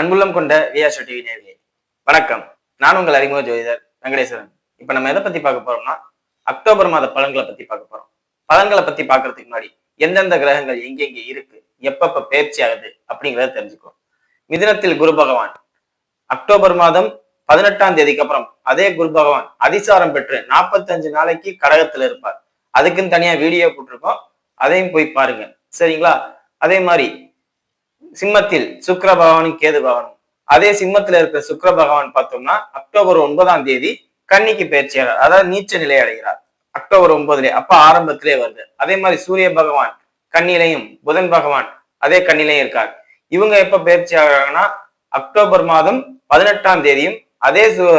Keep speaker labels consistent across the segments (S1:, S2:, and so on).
S1: அன்புள்ளம் கொண்ட VR TV நேர்களே வணக்கம். நான் உங்கள் அறிமுக ஜோதிடர் வெங்கடேஸ்வரன். இப்ப நம்ம எதை பத்தி பார்க்க போறோம்னா அக்டோபர் மாத பலன்களை பத்தி பார்க்க போறோம். பலன்களை பத்தி பார்க்கறதுக்கு முன்னாடி எந்தெந்த கிரகங்கள் எங்கெங்க இருக்கு எப்பப்ப பயிற்சி ஆகுது அப்படிங்கிறத தெரிஞ்சுக்கோ மிதினத்தில் குரு பகவான் அக்டோபர் மாதம் பதினெட்டாம் தேதிக்கு அப்புறம் அதே குரு பகவான் அதிசாரம் பெற்று நாற்பத்தஞ்சு நாளைக்கு கடகத்துல இருப்பார். அதுக்குன்னு தனியா வீடியோ போட்டிருக்கோம். அதையும் போய் பாருங்க. சரிங்களா? அதே மாதிரி சிம்மத்தில் சுக்கர பகவானும் கேது பகவானும் அதே சிம்மத்துல இருக்கிற சுக்கர பகவான் பார்த்தோம்னா அக்டோபர் ஒன்பதாம் தேதி கன்னிக்கு பயிற்சியாளர் அதாவது நீச்ச நிலை அடைகிறார். அக்டோபர் ஒன்பதுலேயே அப்ப ஆரம்பத்திலே வருது. அதே மாதிரி சூரிய பகவான் கண்ணிலையும் புதன் பகவான் அதே கண்ணிலையும் இருக்கார். இவங்க எப்ப பயிற்சி ஆகிறாங்கன்னா அக்டோபர் மாதம் பதினெட்டாம் தேதியும் அதே சு-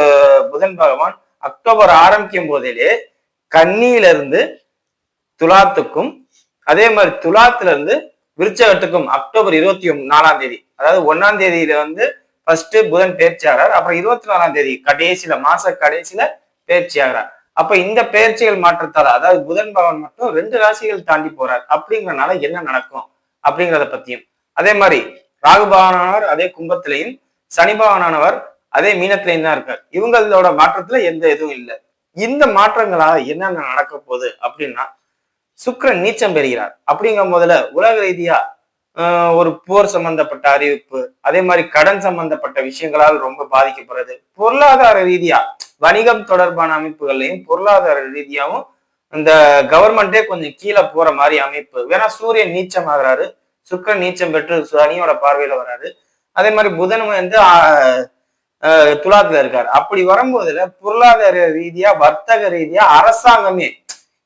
S1: புதன் பகவான் அக்டோபர் ஆரம்பிக்கும் போதிலே கன்னியில இருந்து துலாத்துக்கும் அதே மாதிரி துலாத்துல இருந்து விருச்சகத்துக்கும் அக்டோபர் இருபத்தி நாலாம் தேதி அதாவது ஒன்னாம் தேதியில வந்து ஃபர்ஸ்ட் புதன் பயிற்சி அப்புறம் இருபத்தி நாலாம் தேதி கடைசியில மாச கடைசியில பயிற்சி அப்ப இந்த பயிற்சிகள் மாற்றத்தால அதாவது புதன் பவன் மட்டும் ரெண்டு ராசிகள் தாண்டி போறார் அப்படிங்கறதுனால என்ன நடக்கும் அப்படிங்கிறத பத்தியும். அதே மாதிரி ராகு பவனானவர் அதே கும்பத்திலையும் சனி பவனானவர் அதே மீனத்திலையும் தான் இருக்கார். இவங்களோட மாற்றத்துல எந்த இதுவும் இல்லை. இந்த மாற்றங்களால என்னென்ன நடக்க போகுது அப்படின்னா சுக்கிரன் நீச்சம் பெறுகிறார். அப்படிங்கும் போதுல உலக ரீதியா ஆஹ், ஒரு போர் சம்பந்தப்பட்ட அறிவிப்பு அதே மாதிரி கடன் சம்பந்தப்பட்ட விஷயங்களால் ரொம்ப பாதிக்கப்படுறது. பொருளாதார ரீதியா வணிகம் தொடர்பான அமைப்புகள்லையும் பொருளாதார ரீதியாவும் இந்த கவர்மெண்டே கொஞ்சம் கீழே போற மாதிரி அமைப்பு. வேணா சூரியன் நீச்சம் ஆகுறாரு சுக்கிரன் நீச்சம் பெற்று சனியோட பார்வையில வராரு. அதே மாதிரி புதன் வந்து ஆஹ், துலாத்துல இருக்காரு. அப்படி வரும்போதுல பொருளாதார ரீதியா வர்த்தக ரீதியா அரசாங்கமே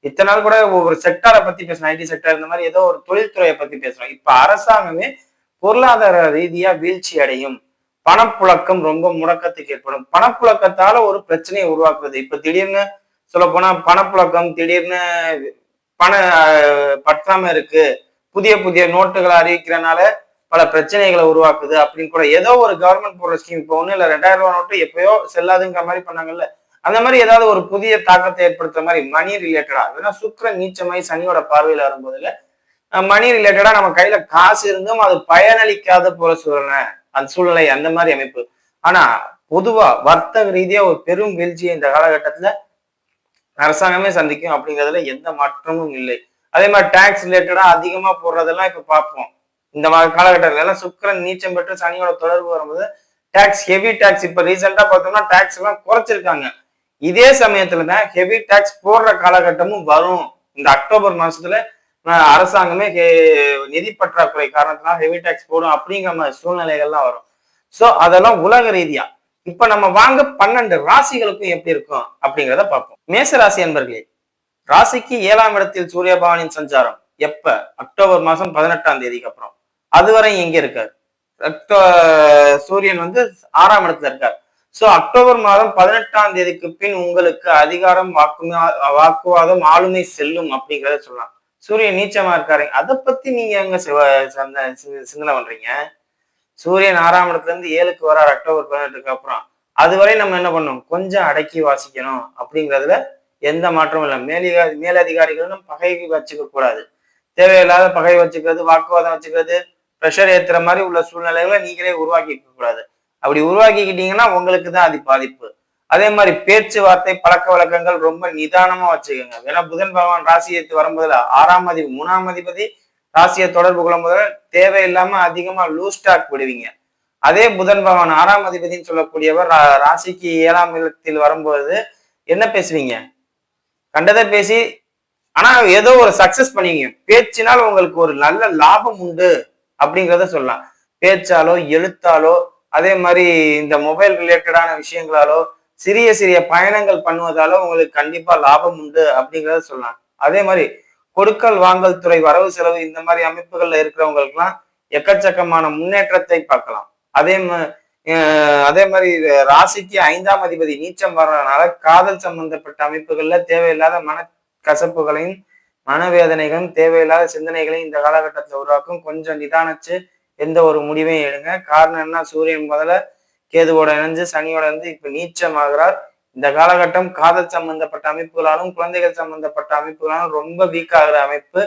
S1: இத்தனை நாள் கூட ஒரு செக்டாரை பத்தி பேசணும். ஐடி செக்டார் இந்த மாதிரி ஏதோ ஒரு தொழில்துறையை பத்தி பேசுறோம் இப்ப அரசாங்கமே பொருளாதார ரீதியா வீழ்ச்சி அடையும். பணப்புழக்கம் ரொம்ப முடக்கத்துக்கு ஏற்படும். பணப்புழக்கத்தால ஒரு பிரச்சனையை உருவாக்குறது. இப்ப திடீர்னு சொல்ல போனா பணப்புழக்கம் திடீர்னு பண பற்றாம இருக்கு. புதிய புதிய நோட்டுகளை அறிவிக்கிறனால பல பிரச்சனைகளை உருவாக்குது அப்படின்னு கூட ஏதோ ஒரு கவர்மெண்ட் போடுற ஸ்கீம் இப்போ ஒண்ணு இல்ல ரெண்டாயிரம் ரூபாய் நோட்டு எப்பயோ செல்லாதுங்கிற மாதிரி பண்ணாங்கல்ல. அந்த மாதிரி ஏதாவது ஒரு புதிய தாக்கத்தை ஏற்படுத்துற மாதிரி மணி ரிலேட்டடா ஏன்னா சுக்கர நீச்சமாய் சனியோட பார்வையில வரும்போதுல மணி ரிலேட்டடா நம்ம கையில காசு இருந்தும் அது பயனளிக்காத போல சூழ்நிலை அந்த சூழ்நிலை அந்த மாதிரி அமைப்பு. ஆனா பொதுவா வர்த்தக ரீதியா ஒரு பெரும் வீழ்ச்சியை இந்த காலகட்டத்துல அரசாங்கமே சந்திக்கும் அப்படிங்கிறதுல எந்த மாற்றமும் இல்லை. அதே மாதிரி டேக்ஸ் ரிலேட்டடா அதிகமா போடுறதெல்லாம் இப்ப பார்ப்போம். இந்த காலகட்டத்துல எல்லாம் சுக்கரன் நீச்சம் பெற்று சனியோட தொடர்பு வரும்போது டேக்ஸ் ஹெவி டேக்ஸ் இப்ப ரீசெண்டா பார்த்தோம்னா டேக்ஸ் எல்லாம் குறைச்சிருக்காங்க. இதே சமயத்துல தான் ஹெவி டேக்ஸ் போடுற காலகட்டமும் வரும். இந்த அக்டோபர் மாசத்துல அரசாங்கமே ஹெ- நிதி பற்றாக்குறை காரணத்தினால ஹெவி டேக்ஸ் போடும் அப்படிங்கிற மாதிரி சூழ்நிலைகள்லாம் வரும். சோ அதெல்லாம் உலக ரீதியா. இப்ப நம்ம வாங்க பன்னெண்டு ராசிகளுக்கும் எப்படி இருக்கும் அப்படிங்கிறத பார்ப்போம். மேச ராசி என்பர்களே ராசிக்கு ஏழாம் இடத்தில் சூரிய பவானின் சஞ்சாரம். எப்ப? அக்டோபர் மாசம் பதினெட்டாம் தேதிக்கு அப்புறம். அதுவரை எங்க இருக்கார். சூரியன் வந்து ஆறாம் இடத்துல இருக்கார். சோ அக்டோபர் மாதம் பதினெட்டாம் தேதிக்கு பின் உங்களுக்கு அதிகாரம் வாக்குமா வாக்குவாதம் ஆளுமை செல்லும் அப்படிங்கிறத சொல்லலாம். சூரியன் நீச்சமா இருக்காருங்க. அதை பத்தி நீங்க எங்க சந்த- சிந்தனை பண்றீங்க? சூரியன் ஆறாம் இடத்துல இருந்து ஏழுக்கு வரார் அக்டோபர் பதினெட்டுக்கு அப்புறம். அதுவரை நம்ம என்ன பண்ணணும் கொஞ்சம் அடக்கி வாசிக்கணும் அப்படிங்கிறதுல எந்த மாற்றமும் இல்லை. மேலதிகாரி மேலதிகாரிகளும் பகை வச்சுக்க கூடாது. தேவையில்லாத பகை வச்சுக்கிறது வாக்குவாதம் வச்சுக்கிறது ப்ரெஷர் ஏத்துற மாதிரி உள்ள சூழ்நிலைகளை நீங்களே உருவாக்கி கூடாது. அப்படி உருவாக்கிக்கிட்டீங்கன்னா உங்களுக்கு தான் அது பாதிப்பு. அதே மாதிரி பேச்சுவார்த்தை பழக்க வழக்கங்கள் ரொம்ப நிதானமா வச்சுக்கோங்க. ஏன்னா புதன் பகவான் ராசியத்து வரும்போதுல ஆறாம் அதிபதி மூணாம் அதிபதி ராசியை தொடர்பு கொள்ளும் போது தேவையில்லாம அதிகமா லூஸ் ஸ்டாக் விடுவீங்க அதே புதன் பகவான் ஆறாம் அதிபதினு சொல்லக்கூடியவர் ரா- ராசிக்கு ஏழாம் இடத்தில் வரும்போது என்ன பேசுவீங்க? கண்டதை பேசி ஆனா ஏதோ ஒரு சக்சஸ் பண்ணுவீங்க பேச்சினால் உங்களுக்கு ஒரு நல்ல லாபம் உண்டு அப்படிங்கிறத சொல்லலாம். பேச்சாலோ எழுத்தாலோ அதே மாதிரி இந்த மொபைல் ரிலேட்டடான விஷயங்களாலோ சிறிய சிறிய பயணங்கள் பண்ணுவதாலோ உங்களுக்கு கண்டிப்பா லாபம் உண்டு அப்படிங்கிறத சொல்லலாம். அதே மாதிரி கொடுக்கல் வாங்கல் துறை வரவு செலவு இந்த மாதிரி அமைப்புகள்ல இருக்கிறவங்களுக்குலாம் எக்கச்சக்கமான முன்னேற்றத்தை பார்க்கலாம். அதே அதே மாதிரி ராசிக்கு ஐந்தாம் அதிபதி நீச்சம் வர்றதுனால காதல் சம்பந்தப்பட்ட அமைப்புகள்ல தேவையில்லாத மன கசப்புகளையும் மனவேதனைகளும் தேவையில்லாத சிந்தனைகளையும் இந்த காலகட்டத்தில் உருவாக்கும். கொஞ்சம் நிதானிச்சு எந்த ஒரு முடிவையும் எடுங்க. காரணம் என்ன? சூரியன் முதல்ல கேதுவோட இணைஞ்சு சனியோட இருந்து இப்ப நீச்சமாகிறார். இந்த காலகட்டம் காதல் சம்பந்தப்பட்ட அமைப்புகளாலும் குழந்தைகள் சம்பந்தப்பட்ட அமைப்புகளாலும் ரொம்ப வீக் ஆகிற அமைப்பு.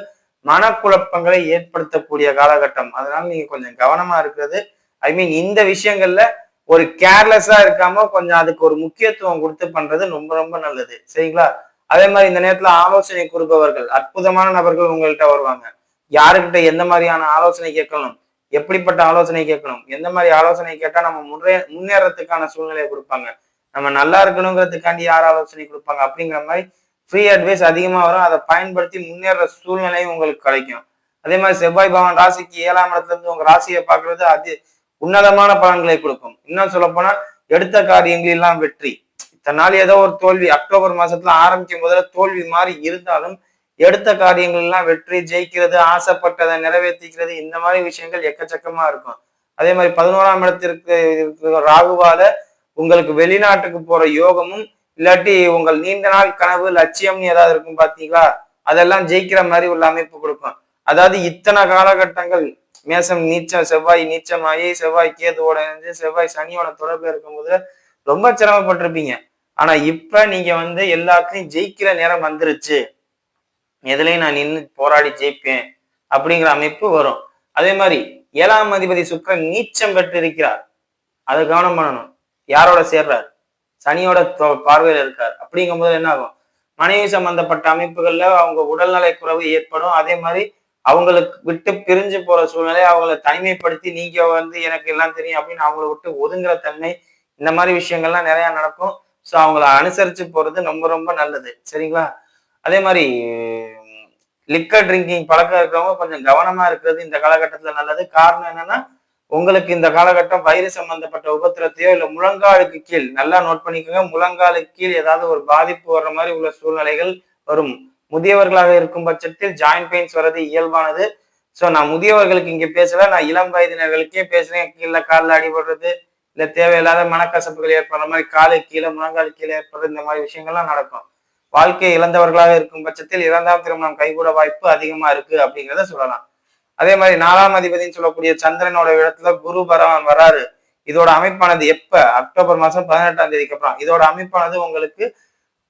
S1: மனக்குழப்பங்களை ஏற்படுத்தக்கூடிய காலகட்டம். அதனால நீங்க கொஞ்சம் கவனமா இருக்கிறது. ஐ மீன் இந்த விஷயங்கள்ல ஒரு கேர்லெஸ்ஸா இருக்காம கொஞ்சம் அதுக்கு ஒரு முக்கியத்துவம் கொடுத்து பண்றது ரொம்ப ரொம்ப நல்லது. சரிங்களா? அதே மாதிரி இந்த நேரத்துல ஆலோசனை கொடுப்பவர்கள் அற்புதமான நபர்கள் உங்கள்கிட்ட வருவாங்க. யாருக்கிட்ட எந்த மாதிரியான ஆலோசனை கேட்கணும்? எப்படிப்பட்ட ஆலோசனை கேட்கணும்? எந்த மாதிரி ஆலோசனை கேட்டால் நம்ம முன்னே முன்னேறத்துக்கான சூழ்நிலையை கொடுப்பாங்க. நம்ம நல்லா இருக்கணுங்கிறதுக்காண்டி யார் ஆலோசனை கொடுப்பாங்க? அப்படிங்கிற மாதிரி ஃப்ரீ அட்வைஸ் அதிகமா வரும். அதை பயன்படுத்தி முன்னேற சூழ்நிலையும் உங்களுக்கு கிடைக்கும். அதே மாதிரி செவ்வாய் பவன் ராசிக்கு ஏழாம் இடத்துல இருந்து உங்க ராசியை பார்க்கறது அது உன்னதமான பலன்களை கொடுக்கும். இன்னும் சொல்ல போனா எடுத்த காரியங்களெல்லாம் வெற்றி. இத்தனை நாள் ஏதோ ஒரு தோல்வி. அக்டோபர் மாசத்துல ஆரம்பிக்கும் முதல்ல தோல்வி மாதிரி இருந்தாலும் எடுத்த காரியங்கள் எல்லாம் வெற்றி ஜெயிக்கிறது ஆசைப்பட்டதை நிறைவேற்றிக்கிறது இந்த மாதிரி விஷயங்கள் எக்கச்சக்கமா இருக்கும். அதே மாதிரி பதினோராம் இடத்திற்கு இருக்கிற ராகுவால உங்களுக்கு வெளிநாட்டுக்கு போற யோகமும் இல்லாட்டி உங்கள் நீண்ட நாள் கனவு லட்சியம்னு ஏதாவது இருக்கும் பாத்தீங்களா? அதெல்லாம் ஜெயிக்கிற மாதிரி உள்ள அமைப்பு கொடுக்கும். அதாவது இத்தனை காலகட்டங்கள் மேசம் நீச்சம் செவ்வாய் நீச்சமாயி செவ்வாய் கேதுவோட இணைஞ்சு செவ்வாய் சனியோட தொடர்பு இருக்கும்போது ரொம்ப சிரமப்பட்டிருப்பீங்க. ஆனா இப்ப நீங்க வந்து எல்லாத்தையும் ஜெயிக்கிற நேரம் வந்துருச்சு. எதுலையும் நான் நின்று போராடி ஜெயிப்பேன் அப்படிங்கிற அமைப்பு வரும். அதே மாதிரி ஏழாம் அதிபதி சுக்கரன் நீச்சம் பெற்று இருக்கிறார் அதை கவனம் பண்ணணும். யாரோட சேர்றார்? சனியோட பார்வையில் இருக்கார். அப்படிங்கும்போது என்ன ஆகும்? மனைவி சம்பந்தப்பட்ட அமைப்புகள்ல அவங்க உடல்நலை குறைவு ஏற்படும். அதே மாதிரி அவங்களுக்கு விட்டு பிரிஞ்சு போற சூழ்நிலை அவங்கள தனிமைப்படுத்தி நீங்க வந்து எனக்கு எல்லாம் தெரியும் அப்படின்னு அவங்கள விட்டு ஒதுங்குற தன்மை இந்த மாதிரி விஷயங்கள்லாம் நிறைய நடக்கும். ஸோ அவங்கள அனுசரிச்சு போறது ரொம்ப ரொம்ப நல்லது. சரிங்களா? அதே மாதிரி லிக்கர் ட்ரிங்கிங் பழக்கம் இருக்கிறவங்க கொஞ்சம் கவனமா இருக்கிறது இந்த காலகட்டத்துல நல்லது. காரணம் என்னன்னா உங்களுக்கு இந்த காலகட்டம் வயிறு சம்பந்தப்பட்ட உபத்திரத்தையோ இல்ல முழங்காலுக்கு கீழ் நல்லா நோட் பண்ணிக்கோங்க. முழங்காலுக்கு கீழ் ஏதாவது ஒரு பாதிப்பு வர்ற மாதிரி உள்ள சூழ்நிலைகள் வரும். முதியவர்களாக இருக்கும் பட்சத்தில் ஜாயிண்ட் பெயின்ஸ் வர்றது இயல்பானது. ஸோ நான் முதியவர்களுக்கு இங்கே பேசல. நான் இளம் வயதினர்களுக்கே பேசுறேன். கீழே காலில் அடிபடுறது இல்லை தேவையில்லாத மனக்கசப்புகள் ஏற்படுற மாதிரி காலு கீழே முழங்கால் கீழே ஏற்படுறது இந்த மாதிரி விஷயங்கள்லாம் நடக்கும். வாழ்க்கையை இழந்தவர்களாக இருக்கும் பட்சத்தில் இரண்டாம் திருமணம் கைகூட வாய்ப்பு அதிகமா இருக்கு அப்படிங்கிறத சொல்லலாம். அதே மாதிரி நாலாம் அதிபதினு சொல்லக்கூடிய சந்திரனோட இடத்துல குரு பரவான் வராரு. இதோட அமைப்பானது எப்ப? அக்டோபர் மாசம் பதினெட்டாம் தேதிக்கு அப்புறம். இதோட அமைப்பானது உங்களுக்கு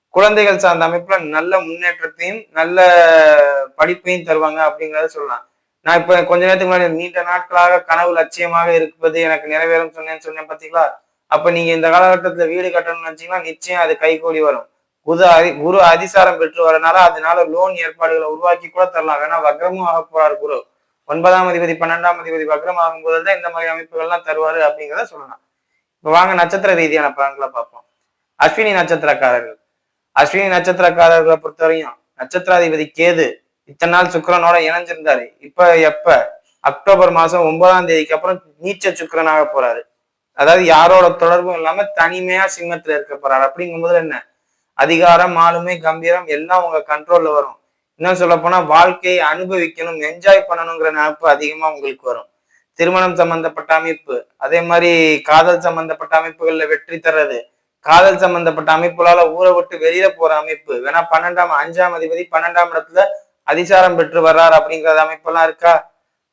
S1: குழந்தைகள் சார்ந்த அமைப்புல நல்ல முன்னேற்றத்தையும் நல்ல படிப்பையும் தருவாங்க அப்படிங்கிறத சொல்லலாம். நான் இப்ப கொஞ்ச நேரத்துக்கு முன்னாடி நீண்ட நாட்களாக கனவு லட்சியமாக இருப்பது எனக்கு நிறைவேறும் சொன்னேன்னு சொன்னேன் பாத்தீங்களா? அப்ப நீங்க இந்த காலகட்டத்துல வீடு கட்டணும்னு நினைச்சீங்கன்னா நிச்சயம் அது கைகூடி வரும். குரு அதி குரு அதிசாரம் பெற்று வரனால அதனால லோன் ஏற்பாடுகளை உருவாக்கி கூட தரலாம். வேணா வக்ரமும் ஆக போறார் குரு. ஒன்பதாம் அதிபதி பன்னெண்டாம் அதிபதி வக்ரம் ஆகும்போது தான் இந்த மாதிரி அமைப்புகள்லாம் தருவாரு அப்படிங்கிறத சொல்லலாம். இப்ப வாங்க நட்சத்திர ரீதியான பலன்களை பார்ப்போம். அஸ்வினி நட்சத்திரக்காரர்கள். அஸ்வினி நட்சத்திரக்காரர்களை பொறுத்தவரையும் நட்சத்திராதிபதி கேது இத்தனை நாள் சுக்கரனோட இணைஞ்சிருந்தாரு. இப்ப எப்ப? அக்டோபர் மாசம் ஒன்பதாம் தேதிக்கு அப்புறம் நீச்ச சுக்கரனாக போறாரு. அதாவது யாரோட தொடர்பும் இல்லாம தனிமையா சிம்மத்துல இருக்க போறாரு அப்படிங்கும்போது என்ன? அதிகாரம் ஆளுமை கம்பீரம் எல்லாம் உங்க கண்ட்ரோல்ல வரும். இன்னும் சொல்ல போனா வாழ்க்கையை அனுபவிக்கணும் என்ஜாய் பண்ணணுங்கிற நினைப்பு அதிகமா உங்களுக்கு வரும். திருமணம் சம்பந்தப்பட்ட அமைப்பு அதே மாதிரி காதல் சம்பந்தப்பட்ட அமைப்புகள்ல வெற்றி தர்றது காதல் சம்பந்தப்பட்ட அமைப்புகளால ஊரை விட்டு வெளியில போற அமைப்பு வேணா பன்னெண்டாம் அஞ்சாம் அதிபதி பன்னெண்டாம் இடத்துல அதிசாரம் பெற்று வர்றார் அப்படிங்கிற அமைப்பெல்லாம் இருக்கா?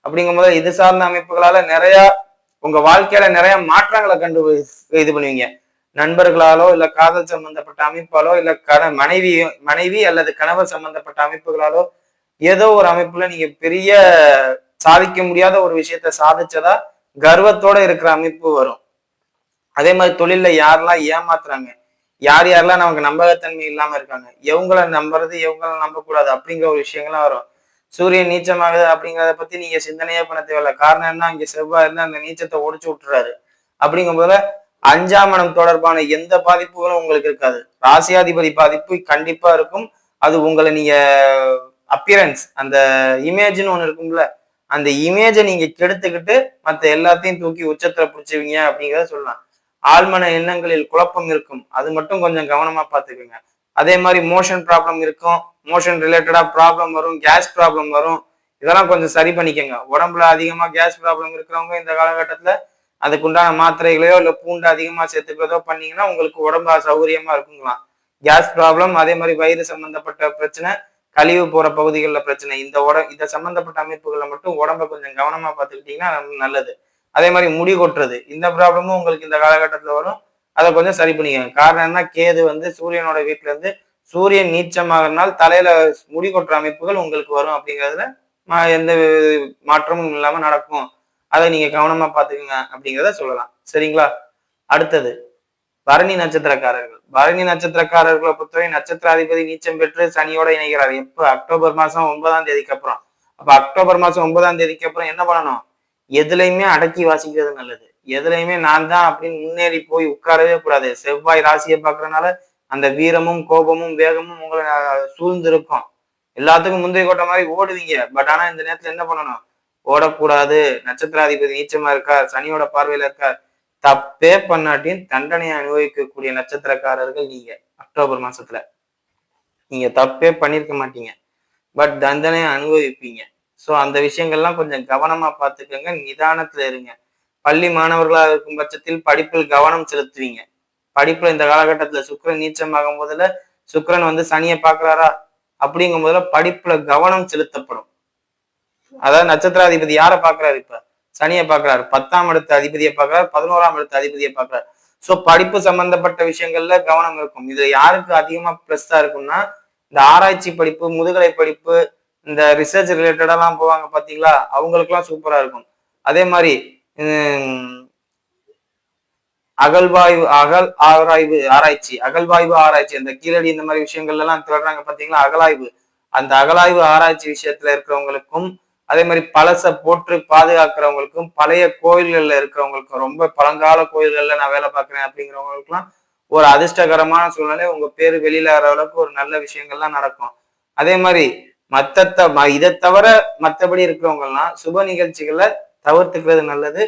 S1: அப்படிங்கும்போது இது சார்ந்த அமைப்புகளால நிறைய உங்க வாழ்க்கையில நிறைய மாற்றங்களை கண்டு இது பண்ணுவீங்க. நண்பர்களாலோ இல்ல காதல் சம்பந்தப்பட்ட அமைப்பாலோ இல்ல கண மனைவி மனைவி அல்லது கணவர் சம்பந்தப்பட்ட அமைப்புகளாலோ ஏதோ ஒரு அமைப்புல நீங்க பெரிய சாதிக்க முடியாத ஒரு விஷயத்த சாதிச்சதா கர்வத்தோட இருக்கிற அமைப்பு வரும். அதே மாதிரி தொழில்ல யாரெல்லாம் ஏமாத்துறாங்க? யார் யாரெல்லாம் நமக்கு நம்பகத்தன்மை இல்லாம இருக்காங்க? எவங்கள நம்புறது எவங்கள நம்பக்கூடாது அப்படிங்கிற ஒரு விஷயங்கள்லாம் வரும். சூரியன் நீச்சமாகுது அப்படிங்கிறத பத்தி நீங்க சிந்தனையே பண்ண தேவையில்ல. காரணம் என்ன? இங்க செவ்வாய் இருந்து அந்த நீச்சத்தை ஒடிச்சு விட்டுறாரு. அப்படிங்கும் போது அஞ்சாம் மனம் தொடர்பான எந்த பாதிப்புகளும் உங்களுக்கு இருக்காது. ராசியாதிபதி பாதிப்பு கண்டிப்பா இருக்கும். அது உங்களை நீங்க அப்பியரன்ஸ் அந்த இமேஜ்னு ஒண்ணு இருக்கும்ல அந்த இமேஜை நீங்க கெடுத்துக்கிட்டு மத்த எல்லாத்தையும் தூக்கி உச்சத்துல பிடிச்சுவீங்க அப்படிங்கிறத சொல்லலாம். ஆழ்மன எண்ணங்களில் குழப்பம் இருக்கும். அது மட்டும் கொஞ்சம் கவனமா பாத்துக்கோங்க அதே மாதிரி மோஷன் ப்ராப்ளம் இருக்கும். மோஷன் ரிலேட்டடா ப்ராப்ளம் வரும். கேஸ் ப்ராப்ளம் வரும். இதெல்லாம் கொஞ்சம் சரி பண்ணிக்கோங்க. உடம்புல அதிகமா கேஸ் ப்ராப்ளம் இருக்கிறவங்க இந்த காலகட்டத்துல அதுக்குண்டான மாத்திரைகளையோ இல்லை பூண்டு அதிகமாக சேர்த்துக்கிறதோ பண்ணீங்கன்னா உங்களுக்கு உடம்பு சௌகரியமா இருக்குங்களாம். கேஸ் ப்ராப்ளம் அதே மாதிரி வயிறு சம்பந்தப்பட்ட பிரச்சனை கழிவு போற பகுதிகளில் பிரச்சனை. இந்த உட இந்த சம்பந்தப்பட்ட அமைப்புகளை மட்டும் உடம்ப கொஞ்சம் கவனமா பார்த்துக்கிட்டீங்கன்னா நல்லது. அதே மாதிரி முடி கொட்டுறது. இந்த ப்ராப்ளமும் உங்களுக்கு இந்த காலகட்டத்தில் வரும். அதை கொஞ்சம் சரி பண்ணிக்கோங்க. காரணம் என்ன கேது வந்து சூரியனோட வீட்டுல இருந்து சூரியன் நீச்சமாகறதுனால தலையில முடி கொட்டுற அமைப்புகள் உங்களுக்கு வரும் அப்படிங்கிறதுல எந்த மாற்றமும் இல்லாம நடக்கும். அதை நீங்க கவனமா பாத்துக்கோங்க அப்படிங்கிறத சொல்லலாம். சரிங்களா? அடுத்தது பரணி நட்சத்திரக்காரர்கள். பரணி நட்சத்திரக்காரர்களை பொறுத்தவரை நட்சத்திராதிபதி நீச்சம் பெற்று சனியோட இணைகிறார். எப்ப? அக்டோபர் மாசம் ஒன்பதாம் தேதிக்கு அப்புறம். அப்ப அக்டோபர் மாசம் ஒன்பதாம் தேதிக்கு அப்புறம் என்ன பண்ணணும்? எதுலையுமே அடக்கி வாசிக்கிறது நல்லது. எதுலையுமே நான் தான் அப்படின்னு முன்னேறி போய் உட்காரவே கூடாது. செவ்வாய் ராசியை பார்க்கறதுனால அந்த வீரமும் கோபமும் வேகமும் உங்களை சூழ்ந்திருக்கும். எல்லாத்துக்கும் முந்தைய கோட்டை மாதிரி ஓடுவீங்க. பட் ஆனா இந்த நேரத்துல என்ன பண்ணணும்? ஓடக்கூடாது. நட்சத்திராதிபதி நீச்சமா இருக்கார் சனியோட பார்வையில இருக்கார். தப்பே பண்ணாட்டியும் தண்டனையை அனுபவிக்கக்கூடிய நட்சத்திரக்காரர்கள் நீங்க அக்டோபர் மாசத்துல. நீங்க தப்பே பண்ணிருக்க மாட்டீங்க. பட் தண்டனையை அனுபவிப்பீங்க. ஸோ அந்த விஷயங்கள்லாம் கொஞ்சம் கவனமா பார்த்துக்கோங்க நிதானத்துல இருங்க. பள்ளி மாணவர்களா இருக்கும் பட்சத்தில் படிப்பில் கவனம் செலுத்துவீங்க. படிப்புல இந்த காலகட்டத்துல சுக்கரன் நீச்சமாகும் போதுல சுக்கரன் வந்து சனியை பாக்குறாரா அப்படிங்கும் போதுல படிப்புல கவனம் செலுத்தப்படும். அதாவது நட்சத்திராதிபதி யாரை பாக்குறாரு இப்ப? சனியை பாக்குறாரு பத்தாம் இடத்து அதிபதியை பாக்குறாரு பதினோராம் இடத்து அதிபதியை பாக்குறாரு சோ படிப்பு சம்பந்தப்பட்ட விஷயங்கள்ல கவனம் இருக்கும். இது யாருக்கு அதிகமா பிளஸ்ஸா இருக்கும்னா இந்த ஆராய்ச்சி படிப்பு முதுகலை படிப்பு இந்த ரிசர்ச் ரிலேட்டடெல்லாம் போவாங்க பாத்தீங்களா? அவங்களுக்குலாம் சூப்பரா இருக்கும். அதே மாதிரி அகழ்வாய்வு அகல் ஆராய்வு ஆராய்ச்சி அகழ்வாய்வு ஆராய்ச்சி அந்த கீழடி இந்த மாதிரி விஷயங்கள்ல எல்லாம் தேடுறாங்க பாத்தீங்களா? அகலாய்வு. அந்த அகலாய்வு ஆராய்ச்சி விஷயத்துல இருக்கிறவங்களுக்கும் அதே மாதிரி பழசை போற்று பாதுகாக்கிறவங்களுக்கும் பழைய கோயில்கள்ல இருக்கிறவங்களுக்கும் ரொம்ப பழங்கால கோயில்கள்ல நான் வேலை பார்க்குறேன் அப்படிங்கிறவங்களுக்குலாம் ஒரு அதிர்ஷ்டகரமான சூழ்நிலை. உங்க பேரு வெளியில வர அளவுக்கு ஒரு நல்ல விஷயங்கள்லாம் நடக்கும். அதே மாதிரி மத்த இதை தவிர மற்றபடி இருக்கிறவங்க எல்லாம் சுப நிகழ்ச்சிகளை தவிர்த்துக்கிறது நல்லது.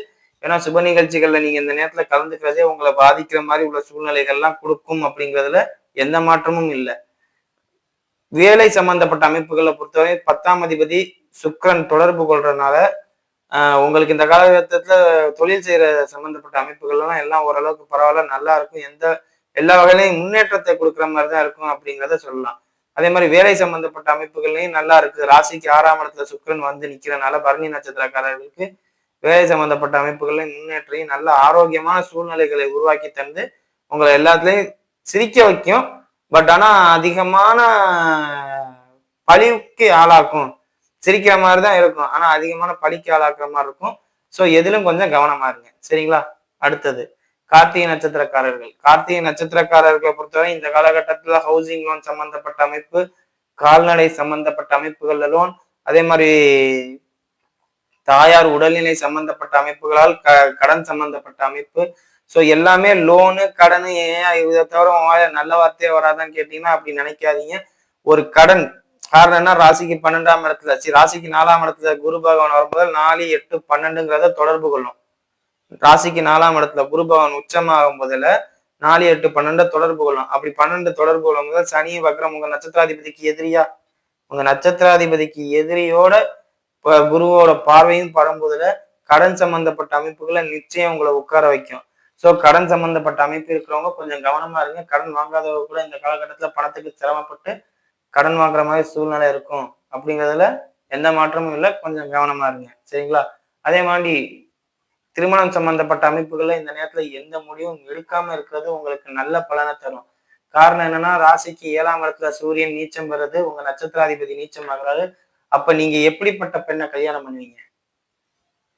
S1: ஏன்னா சுப நிகழ்ச்சிகள்ல நீங்க இந்த நேரத்துல கலந்துக்கிறதே உங்களை பாதிக்கிற மாதிரி உள்ள சூழ்நிலைகள்லாம் கொடுக்கும் அப்படிங்கிறதுல எந்த மாற்றமும் இல்லை. வேலை சம்பந்தப்பட்ட அமைப்புகளை பொறுத்தவரை பத்தாம் அதிபதி சுக்ரன் தொடர்பு கொள்றதுனால உங்களுக்கு இந்த காலகட்டத்தில் தொழில் செய்கிற சம்மந்தப்பட்ட அமைப்புகள்லாம் எல்லாம் ஓரளவுக்கு பரவாயில்ல நல்லா இருக்கும். எந்த எல்லா வகையிலையும் முன்னேற்றத்தை கொடுக்குற மாதிரி தான் இருக்கும் அப்படிங்கிறத சொல்லலாம். அதே மாதிரி வேலை சம்பந்தப்பட்ட அமைப்புகள்லையும் நல்லா இருக்கு. ராசிக்கு ஆறாம் இடத்துல சுக்கரன் வந்து நிக்கிறனால பரணி நட்சத்திரக்காரர்களுக்கு வேலை சம்பந்தப்பட்ட அமைப்புகளையும் முன்னேற்றையும் நல்ல ஆரோக்கியமான சூழ்நிலைகளை உருவாக்கி தந்து உங்களை எல்லாத்துலேயும் சிரிக்க வைக்கும். பட் ஆனா அதிகமான பழிவுக்கு ஆளாக்கும். சிரிக்கிற மாதிரி தான் இருக்கும். ஆனா அதிகமான பழிக்கு ஆளாக்குற மாதிரி இருக்கும். ஸோ எதிலும் கொஞ்சம் கவனமா இருங்க. சரிங்களா? அடுத்தது கார்த்திகை நட்சத்திரக்காரர்கள். கார்த்திகை நட்சத்திரக்காரர்களை பொறுத்தவரை இந்த காலகட்டத்துல ஹவுசிங் லோன் சம்பந்தப்பட்ட அமைப்பு கால்நடை சம்பந்தப்பட்ட அமைப்புகள்ல லோன் அதே மாதிரி தாயார் உடல்நிலை சம்பந்தப்பட்ட அமைப்புகளால் க கடன் சம்பந்தப்பட்ட அமைப்பு. ஸோ எல்லாமே லோனு கடன் ஏன் இதை தவிர நல்ல வார்த்தையே வராதான்னு கேட்டீங்கன்னா அப்படி நினைக்காதீங்க. ஒரு கடன் காரணம் என்ன? ராசிக்கு பன்னெண்டாம் இடத்துல சரி ராசிக்கு நாலாம் இடத்துல குரு பகவான் வரும்போது நாலு எட்டு பன்னெண்டுங்கிறத தொடர்பு கொள்ளும். ராசிக்கு நாலாம் இடத்துல குரு பகவான் உச்சமாகும் போதுல நாலு எட்டு பன்னெண்டு தொடர்பு கொள்ளும். அப்படி பன்னெண்டு தொடர்பு கொள்ளும் போது சனி வக்ரம் உங்க நட்சத்திராதிபதிக்கு எதிரியா? உங்க நட்சத்திராதிபதிக்கு எதிரியோட குருவோட பார்வையும் படும்போதுல கடன் சம்பந்தப்பட்ட அமைப்புகளை நிச்சயம் உங்களை உட்கார வைக்கும். ஸோ கடன் சம்பந்தப்பட்ட அமைப்பு இருக்கிறவங்க கொஞ்சம் கவனமா இருங்க. கடன் வாங்காதவங்க கூட இந்த காலகட்டத்தில் பணத்துக்கு சிரமப்பட்டு கடன் வாங்குற மாதிரி சூழ்நிலை இருக்கும் அப்படிங்கிறதுல எந்த மாற்றமும் இல்லை. கொஞ்சம் கவனமா இருங்க. சரிங்களா? அதே மாதிரி திருமணம் சம்பந்தப்பட்ட அமைப்புகள்ல இந்த நேரத்துல எந்த முடிவும் எடுக்காம இருக்கிறது உங்களுக்கு நல்ல பலனை தரும். காரணம் என்னன்னா ராசிக்கு ஏழாம் இடத்துல சூரியன் நீச்சம் வர்றது உங்க நட்சத்திராதிபதி நீச்சம் ஆகுறாரு. அப்ப நீங்க எப்படிப்பட்ட பெண்ணை கல்யாணம் பண்ணுவீங்க?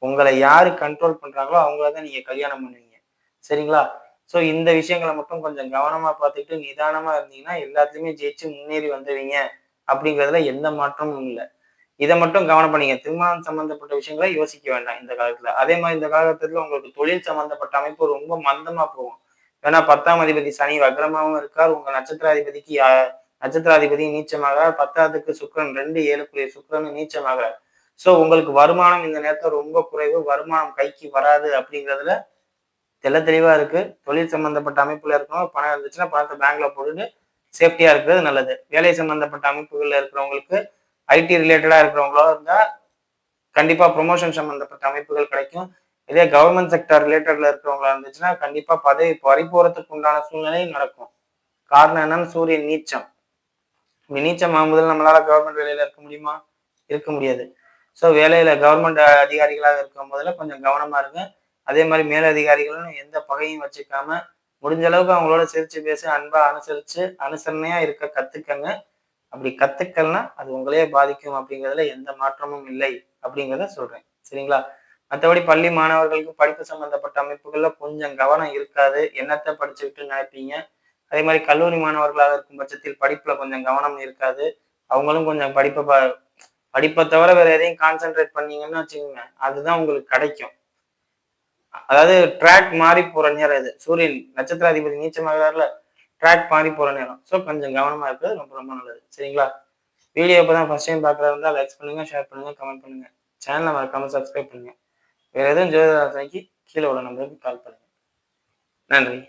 S1: உங்களை யாரு கண்ட்ரோல் பண்றாங்களோ அவங்கள தான் நீங்க கல்யாணம் பண்ணுவீங்க. சரிங்களா? ஸோ இந்த விஷயங்களை மட்டும் கொஞ்சம் கவனமாக பார்த்துட்டு நிதானமாக இருந்தீங்கன்னா எல்லாத்துலேயுமே ஜெயிச்சு முன்னேறி வந்துடுவீங்க அப்படிங்கிறதுல எந்த மாற்றமும் இல்லை. இதை மட்டும் கவனம் பண்ணீங்க. திருமணம் சம்மந்தப்பட்ட விஷயங்களை யோசிக்க வேண்டாம் இந்த காலத்தில். அதே மாதிரி இந்த காலகட்டத்தில் உங்களுக்கு தொழில் சம்மந்தப்பட்ட அமைப்பு ரொம்ப மந்தமாக போகும். ஏன்னா பத்தாம் அதிபதி சனி வக்ரமாகவும் இருக்கார். உங்கள் நட்சத்திராதிபதிக்கு நட்சத்திராதிபதி நீச்சமாகிறார். பத்தாவதுக்கு சுக்கரன் ரெண்டு ஏழுக்குரிய சுக்கரன் நீச்சமாகிறார். ஸோ உங்களுக்கு வருமானம் இந்த நேரத்தில் ரொம்ப குறைவு. வருமானம் கைக்கு வராது அப்படிங்கிறதுல தெல்ல தெளிவாக இருக்குது தொழில் சம்மந்தப்பட்ட அமைப்பில் இருக்கிறவங்க பணம் இருந்துச்சுன்னா பணத்தை பேங்க்கில் போட்டுட்டு சேஃப்டியாக இருக்கிறது நல்லது. வேலை சம்மந்தப்பட்ட அமைப்புகளில் இருக்கிறவங்களுக்கு ஐடி ரிலேட்டடாக இருக்கிறவங்களோ இருந்தால் கண்டிப்பாக ப்ரொமோஷன் சம்மந்தப்பட்ட அமைப்புகள் கிடைக்கும். இதே கவர்மெண்ட் செக்டர் ரிலேட்டடில் இருக்கிறவங்களா இருந்துச்சுன்னா கண்டிப்பாக பதவி பறிபோறதுக்கு உண்டான சூழ்நிலை நடக்கும். காரணம் என்னன்னு சூரியன் நீச்சம். நீச்சம் ஆகும்போது நம்மளால கவர்மெண்ட் வேலையில் இருக்க முடியுமா? இருக்க முடியாது. ஸோ வேலையில் கவர்மெண்ட் அதிகாரிகளாக இருக்கும் போதில் கொஞ்சம் கவனமாக இருங்க. அதே மாதிரி மேலதிகாரிகளும் எந்த பகையும் வச்சுக்காம முடிஞ்ச அளவுக்கு அவங்களோட சிரிச்சு பேசி அன்பா அனுசரிச்சு அனுசரணையா இருக்க கத்துக்கங்க. அப்படி கத்துக்கலனா அது உங்களையே பாதிக்கும் அப்படிங்கிறதுல எந்த மாற்றமும் இல்லை அப்படிங்கிறத சொல்றேன். சரிங்களா? மற்றபடி பள்ளி மாணவர்களுக்கு படிப்பு சம்பந்தப்பட்ட அமைப்புகள்ல கொஞ்சம் கவனம் இருக்காது. என்னத்தை படிச்சுக்கிட்டு நினைப்பீங்க? அதே மாதிரி கல்லூரி மாணவர்களாக இருக்கும் பட்சத்தில் படிப்புல கொஞ்சம் கவனம் இருக்காது. அவங்களும் கொஞ்சம் படிப்பை ப- படிப்பை தவிர வேற எதையும் கான்சென்ட்ரேட் பண்ணீங்கன்னு வச்சுக்கோங்க அதுதான் உங்களுக்கு கிடைக்கும். அதாவது ட்ராக் மாறி போற நேரம் இது. சூரியன் நட்சத்திராதிபதி நீச்சமாகிறாருல ட்ராக் மாறி போற நேரம். ஸோ கொஞ்சம் கவனமா இருக்கிறது ரொம்ப ரொம்ப நல்லது. சரிங்களா? வீடியோ இப்போ தான் ஃபர்ஸ்ட் டைம் பார்க்குறதா இருந்தால் லைக் பண்ணுங்க ஷேர் பண்ணுங்க கமெண்ட் பண்ணுங்க. சேனலை மறக்காம சப்ஸ்கிரைப் பண்ணுங்க. வேற எதுவும் ஜோதிதாசனைக்கு கீழே உள்ள நம்பருக்கு கால் பண்ணுங்க. நன்றி.